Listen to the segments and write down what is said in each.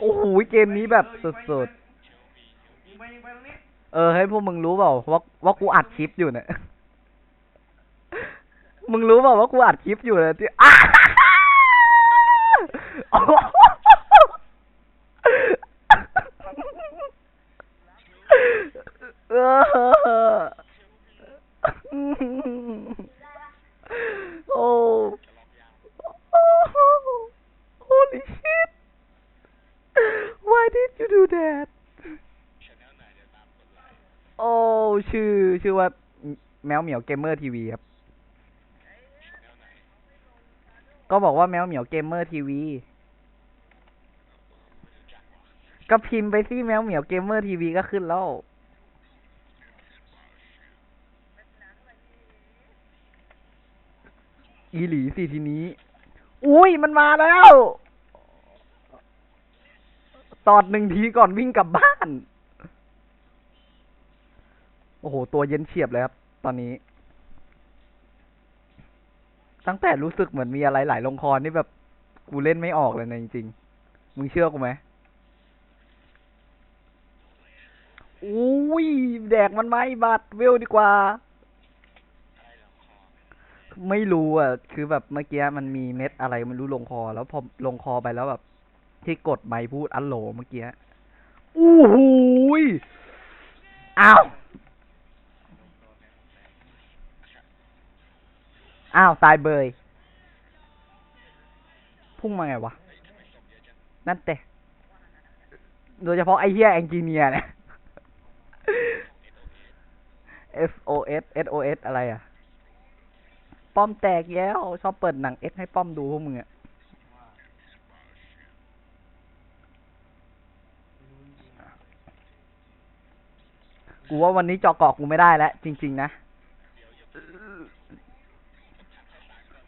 โอ้โหเกมนี้แบบสุดๆ เออให้พวกมึงรู้เปล่าว่าว่ากูอัดคลิปอยู่เนี่ย มึงรู้เปล่าว่ากูอัดคลิปอยู่เนี่ยที่อ้าเออ Holy shit Why did you do that โอ้ ชื่อ ชื่อว่า แมวเหมียวเกมเมอร์ทีวีครับ ก็บอกว่าแมวเหมียวเกมเมอร์ทีวีก็พิมพ์ไปสิแมวเหมียวเกมเมอร์ทีวีก็ขึ้นแล้วอีหลีสิทีนี้ อุ้ยมันมาแล้ว ตอดหนึ่งทีก่อนวิ่งกลับบ้าน โอ้โห ตัวเย็นเฉียบเลยครับ ตอนนี้ ตั้งแต่รู้สึกเหมือนมีอะไรไหลลงคอนี่แบบกูเล่นไม่ออกเลยนะจริงๆ มึงเชื่อกูไหมอุ้ยแดกมันไหมบัตรเวลดีกว่า ไม่รู้อะ คือแบบเมื่อกี้มันมีเม็ดอะไรไม่รู้ลงคอ แล้วพอลงคอไปแล้วแบบ ที่กดไมพูดอัลโหลเมื่อกี้อู้หูยอ้าว อ้าวตายเบย พุ่งมาไงวะ นั่นเตะโดยเฉพาะไอ้เหี้ยแองจีเนียเนี่ย SOS SOS อะไรอะ ป้อมแตกแล้ว ชอบเปิดหนังเอ็กให้ป้อมดูพวกมึงอะกูว่าวันนี้เจาะเกาะกูไม่ได้แล้วจริง ๆ นะ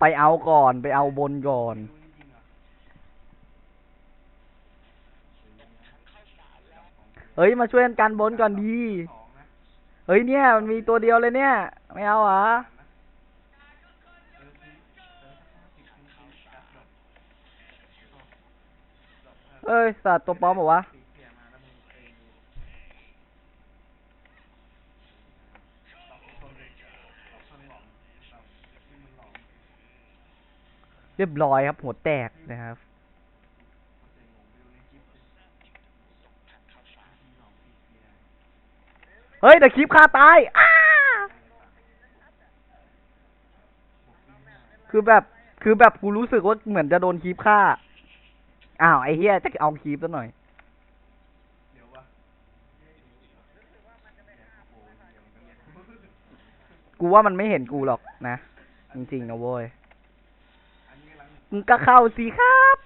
ไปเอาก่อนไปเอาบนก่อน เฮ้ยมาช่วยกันกันบนก่อนดี เฮ้ยเนี่ยมันมีตัวเดียวเลยเนี่ย ไม่เอาเหรอเอ้ยสัตว์ตัวปลอมเหรอวะ เรียบร้อยครับ หัวแตกนะครับเฮ้ยแต่คลิปฆ่าตายอ้าคือแบบ คือแบบกูรู้สึกว่าเหมือนจะโดนคลิปฆ่า อ้าว ไอ้เฮียจะเอาคลิปซะหน่อย กูว่ามันไม่เห็นกูหรอกนะ จริงๆนะเว้ย มึงก็เข้าสิครับ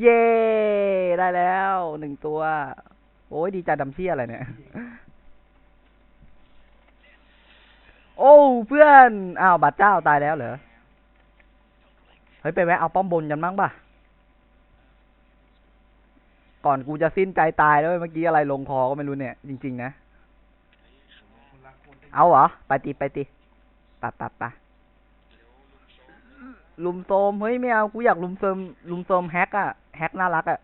เย้ได้แล้วหนึ่งตัว โอ้ยดีใจดำเชี่ยอะไรเนี่ย โอ้เพื่อนอ้าวบัตรเจ้าตายแล้วเหรอ เฮ้ยไปแวะเอาป้อมบนกันมั้งป่ะ ก่อนกูจะสิ้นใจตายแล้วยเมื่อกี้อะไรลงคอก็ไม่รู้เนี่ย จริง ๆ นะ เอาเหรอ ไปติไปติปะปะปะลุมโซมเฮ้ยไม่เอากูอยากลุมโซมลุมโซมแฮกอะแฮกน่ารักอะ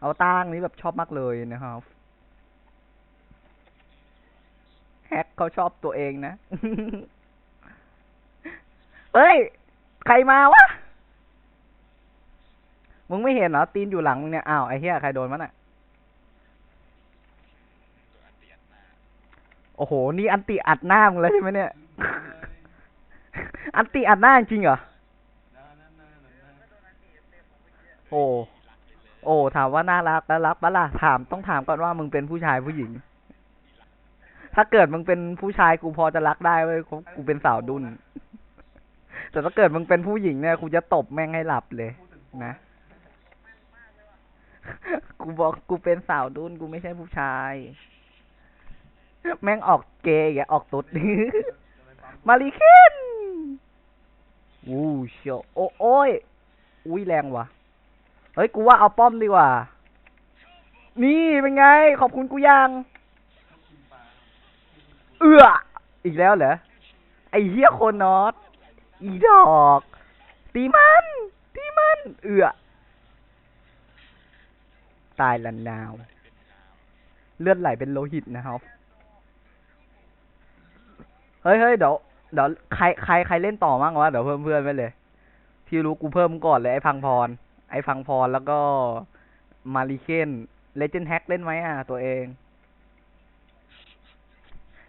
เอาตั้งนี้แบบชอบมากเลยนะครับแฮกเขาชอบตัวเองนะ เฮ้ย ใครมาวะ มึงไม่เห็นเหรอ ตีนอยู่หลังมึงเนี่ย อ้าว ไอ้เหี้ย ใครโดนมันอะ โอ้โห นี่อันติอัดหน้ามึงเลยใช่ไหมเนี่ย อันติอัดหน้าจริงเหรอ โอ้ โอ้ ถามว่าน่ารักแล้วรักปะล่ะ ถามต้องถามก่อนว่ามึงเป็นผู้ชายผู้หญิง ถ้าเกิดมึงเป็นผู้ชายกูพอจะรักได้เว้ยกูเป็นสาวดุน แต่ถ้าเกิดมึงเป็นผู้หญิงเนี่ยกูจะตบแม่งให้หลับเลยนะ กูบอกกูเป็นสาวดุนกูไม่ใช่ผู้ชาย แม่งออกเกย์อีกอะออกตุ๊ดมาริเคนวู้เชียวโอ้โอ้ยอุ้ยแรงว่ะเฮ้ย กูว่าเอาป้อมดีกว่า นี่เป็นไง ขอบคุณกูยัง เอื้อ อีกแล้วเหรอ ไอ้เหี้ยโคนนอตอีดอก ตีมัน ตีมัน เอือตายละนาว เลือดไหลเป็นโลหิตนะครับ เฮ้ยเฮ้ยเดี๋ยวเดี๋ยวใครใครใครเล่นต่อมั่งวะเดี๋ยวเพิ่มเพื่อนไปเลย ที่รู้กูเพิ่มก่อนเลยไอ้พังพร ไอ้พังพรแล้วก็มาริเคนเลเจนด์แฮกเล่นไหมอะ ตัวเอง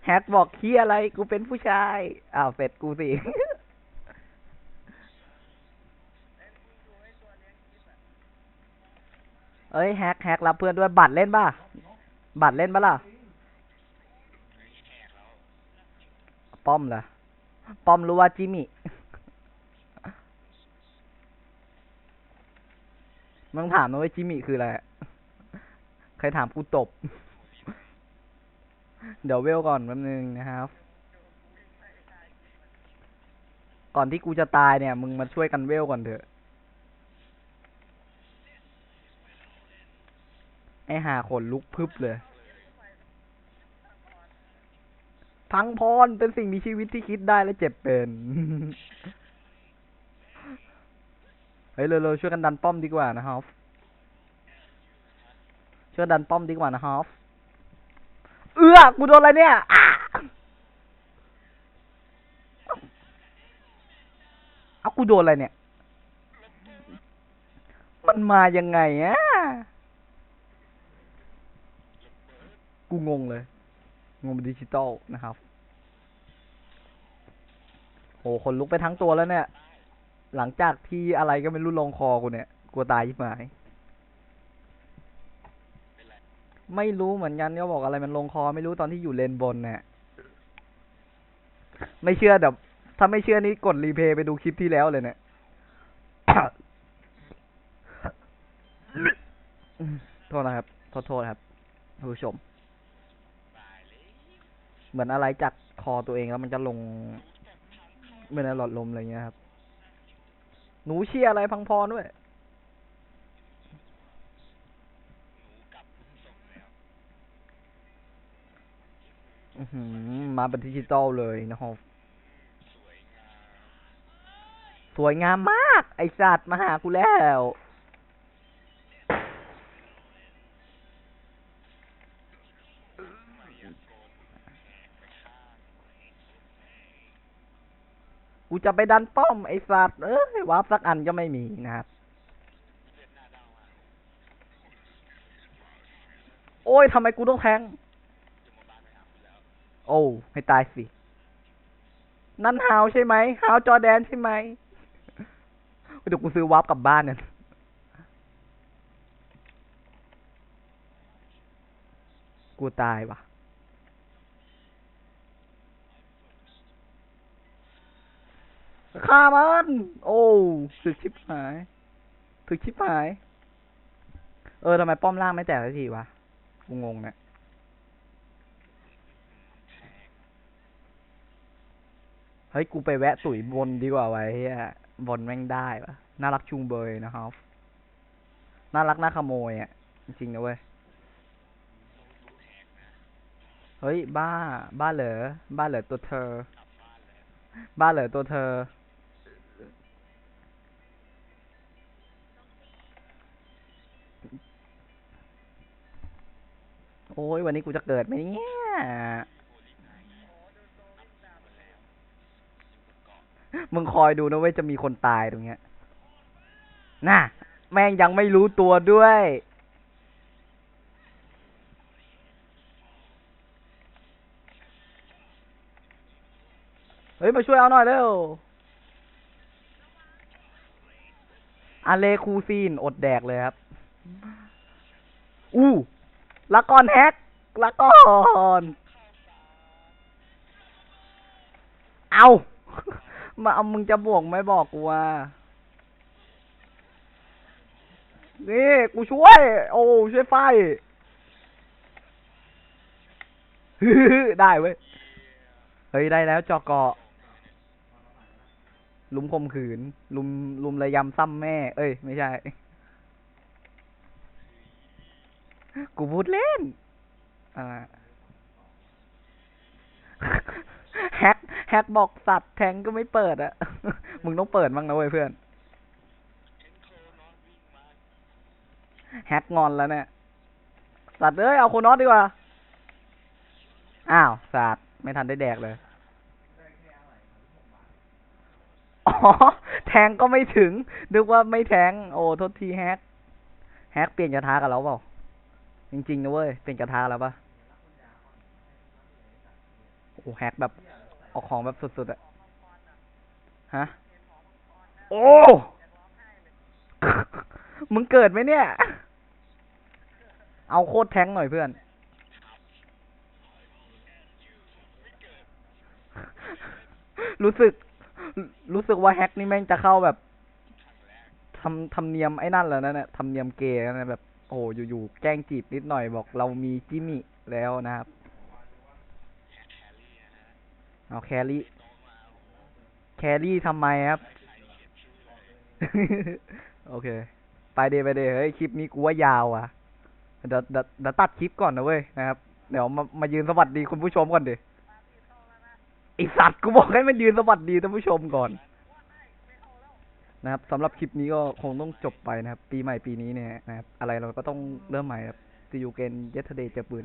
แฮกบอกเฮียอะไรกูเป็นผู้ชายอ้าวเป็ดกูสิเอ้ยแฮกแฮกรับเพื่อนด้วยบัตรเล่นป่ะ บัตรเล่นป่ะล่ะ ป้อมเหรอ ป้อมรู้ว่าจิมิมึงถามนะว่าจิมิคืออะไร ใครถามกูตบ เดี๋ยวเวลก่อนแป๊บนึงนะครับ ก่อนที่กูจะตายเนี่ย มึงมาช่วยกันเวลก่อนเถอะ ไอหาขนลุกพึบเลย พังพรเป็นสิ่งมีชีวิตที่คิดได้และเจ็บเป็นเฮ้ยเร็วๆช่วยกันดันป้อมดีกว่านะครับช่วยดันป้อมดีกว่านะครับเอื้อกูโดนอะไรเนี่ยเอากูโดนอะไรเนี่ย มันมายังไงอะกูงงเลย งงดิจิตอลนะครับ โหคนลุกไปทั้งตัวแล้วเนี่ย หลังจากที่อะไรก็ไม่รู้ลงคอกูเนี่ย กลัวตายยิบหาย ไม่รู้เหมือนกันเขาบอกอะไรมันลงคอไม่รู้ตอนที่อยู่เลนบนเนี่ย ไม่เชื่อเดี๋ยวถ้าไม่เชื่อนี่กดรีเพย์ไปดูคลิปที่แล้วเลยเนี่ยโทษนะครับโทษโทษครับท่านผู้ชม เหมือนอะไรจากคอตัวเองแล้วมันจะลง เหมือนในหลอดลมอะไรเงี้ยครับ หนูเชียร์อะไรพังพรด้วยมาเป็นดิจิตอลเลยนะครับ สวยงามมาก ไอสัตว์มาหากูแล้ว กูจะไปดันป้อมไอสัตว์เอ้ยวาร์ปสักอันก็ไม่มีนะครับโอ้ยทำไมกูต้องแทง โอ้ให้ตายสิ นั่นฮาวใช่ไหมฮาวจอแดนใช่ไหมเดี๋ยวกูซื้อวาร์ปกลับบ้านเนี่ยกูตายว่ะ ฆ่ามัน โอ้ถึกชิบหายถึกชิบหาย เออทำไมป้อมล่างไม่แตกสักทีวะกูงงเนี่ยเฮ้ย กูไปแวะตุ๋ยบนดีกว่าไว้เฮียบนแม่งได้ปะน่ารักจุงเบยนะครับ น่ารักน่าขโมยอะ จริงนะเว้ย เฮ้ย บ้า บ้าเหรอ บ้าเหรอตัวเธอ บ้าเหรอตัวเธอ โอ้ยวันนี้กูจะเกิดไหมเนี่ยมึงคอยดูนะเว้ยจะมีคนตายตรงเนี้ย น่ะ แม่งยังไม่รู้ตัวด้วย เฮ้ย มาช่วยเอาหน่อยเร็วอาเลคูซีน อดแดกเลยครับ อู้ ละก่อนแฮกละก่อน เอา มาเอามึงจะบวกไหม่บอกกูว่า นี่กูช่วย โอ้ช่วยไฟได้เว้ย เฮ้ย ได้แล้วจอกเกาะลุมคมขืน ลุมลุมระยำซ้ำแม่ เอ้ย ไม่ใช่ กูพูดเล่น อ่าแฮกแฮกบอกสัตว์แทงก็ไม่เปิดอะมึงต้องเปิดบ้างนะเว้ยเพื่อน แฮกงอนแล้วเนี่ย สัตว์เอ้ยเอาโคนอสดีกว่า อ้าวสัตว์ไม่ทันได้แดกเลยอ๋อแทงก็ไม่ถึงนึกว่าไม่แทง โอ้โทษทีแฮก แฮกเปลี่ยนกระทะกับเราเปล่า จริงๆนะเว้ย เปลี่ยนกระทะแล้วปะโอ้แฮกแบบ ออกของแบบสุดๆอะฮะ โอ้ มึงเกิดไหมเนี่ย เอาโคตรแทงหน่อยเพื่อน รู้สึก รู้สึกว่าแฮกนี่แม่งจะเข้าแบบทำทำเนียมไอ้นั่นแล้วนะเนี่ยทำเนียมเกย์นะแบบ โอ้อยู่ๆแกล้งจีบนิดหน่อยบอกเรามีจิมมี่แล้วนะครับเอาแครี่ แครี่ทำไมครับ โอเค ไปเดไปเดเฮ้ย คลิปนี้กูว่ายาวอะเดี๋ยวเดี๋ยวเดี๋ยวตัดคลิปก่อนนะเว้ยนะครับ เดี๋ยวมามายืนสวัสดีคุณผู้ชมก่อนดิไอสัตว์กูบอกให้มันยืนสวัสดีท่านผู้ชมก่อน นะครับสำหรับคลิปนี้ก็คงต้องจบไปนะครับ ปีใหม่ปีนี้เนี่ยนะครับอะไรเราก็ต้องเริ่มใหม่ครับซีอูเกนเยสเดย์เจอปืนนะ